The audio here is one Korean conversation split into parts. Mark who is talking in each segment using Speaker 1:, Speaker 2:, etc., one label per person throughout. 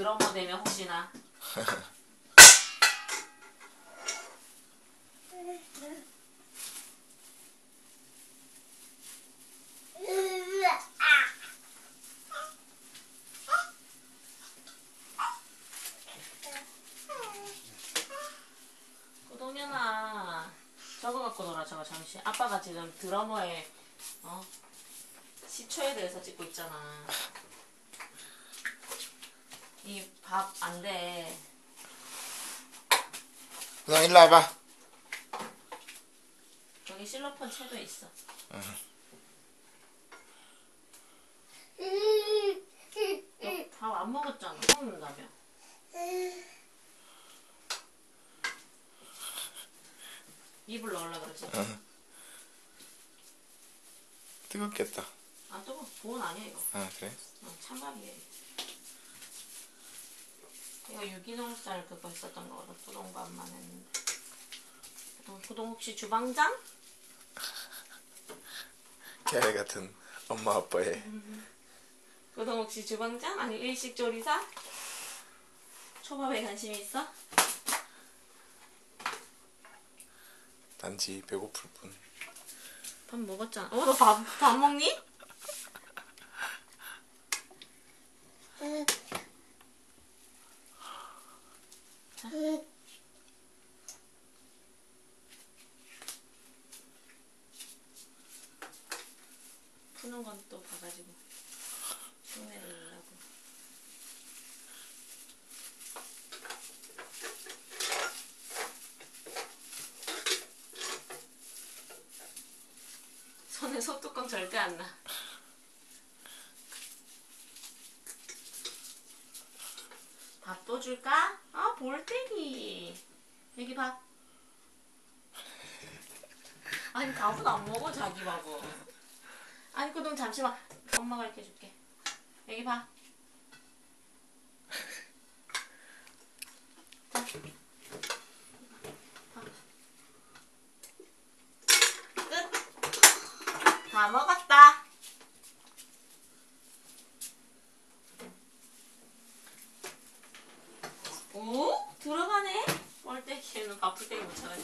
Speaker 1: 드러머 되면 혹시나. 구동현아 저거 갖고 놀아 저거 잠시. 아빠가 지금 드러머의 어? 시초에 대해서 찍고 있잖아 이 밥 안돼.
Speaker 2: 구동 일로 와봐.
Speaker 1: 여기 실로폰 채도 있어. 밥안 먹었잖아. 먹는다며. 입을 넣으려 그러지.
Speaker 2: 뜨겁겠다.
Speaker 1: 아 뜨거. 보온 아니야 이거.
Speaker 2: 아 그래?
Speaker 1: 어, 찬밥이에요 이거 유기농 쌀 그거 있었던 거거든 부동밥만 했는데 부동, 부동 혹시 주방장?
Speaker 2: 개알 같은 엄마 아빠의
Speaker 1: 부동 혹시 주방장? 아니 일식 조리사? 초밥에 관심 있어?
Speaker 2: 단지 배고플 뿐.
Speaker 1: 밥 먹었잖아 어 너 밥 밥 먹니? 푸는 건 또 봐가지고 흉내를 내려고 손에 소뚜껑 절대 안 나. 밥도 줄까? 아 볼때기 여기 밥. 아니 밥은 안 먹어 자기 밥은. 아니 그럼 잠시만 엄마가 이렇게 줄게. 여기 봐. 끝. 다 먹었다. 오? 들어가네? 뻘떼기에는 바풀떼기 못 차가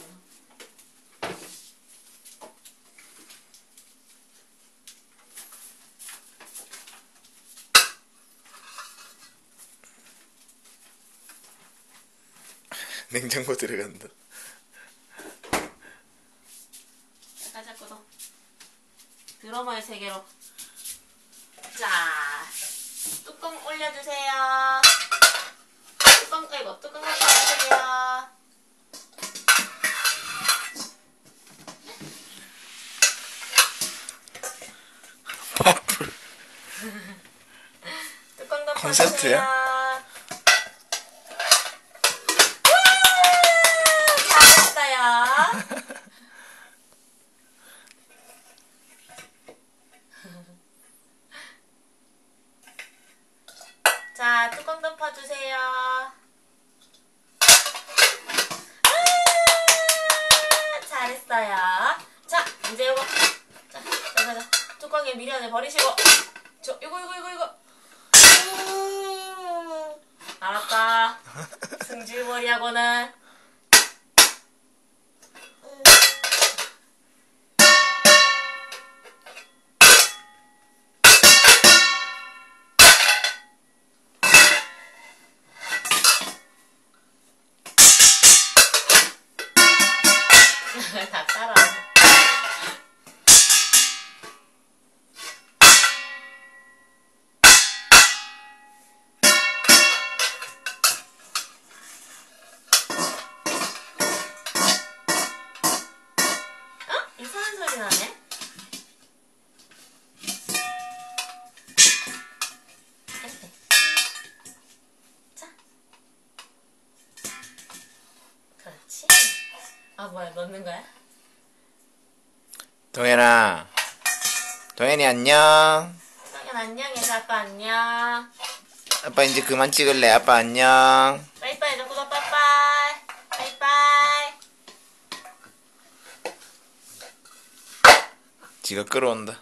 Speaker 2: 냉장고 들어간다.
Speaker 1: 자, 가자, 꺼도. 드러머의 세계로. 자, 뚜껑 올려주세요. 뚜껑, 아이고, 뚜껑 올려주세요.
Speaker 2: 파풀.
Speaker 1: 뚜껑 덮어주세요.
Speaker 2: 콘서트야?
Speaker 1: 잘했어요. 자, 덮어주세요. 아, 잘했어요. 자, 이제 이거. 자, 자, 자, 자. 뚜껑에 미련을 버리시고. 저, 이거, 이거, 이거, 이거. 알았다. 승질머리하고는. 다 따라. 어? 이상한 소리 나네. 아 뭐야 넣는 거야?
Speaker 2: 동현아. 동현이 안녕.
Speaker 1: 성현 안녕 얘들 아빠 안녕.
Speaker 2: 아빠 이제 그만 찍을래. 아빠 안녕.
Speaker 1: 빠이빠이 구독 빠이빠이. 빠이빠이.
Speaker 2: 지가 끌어온다.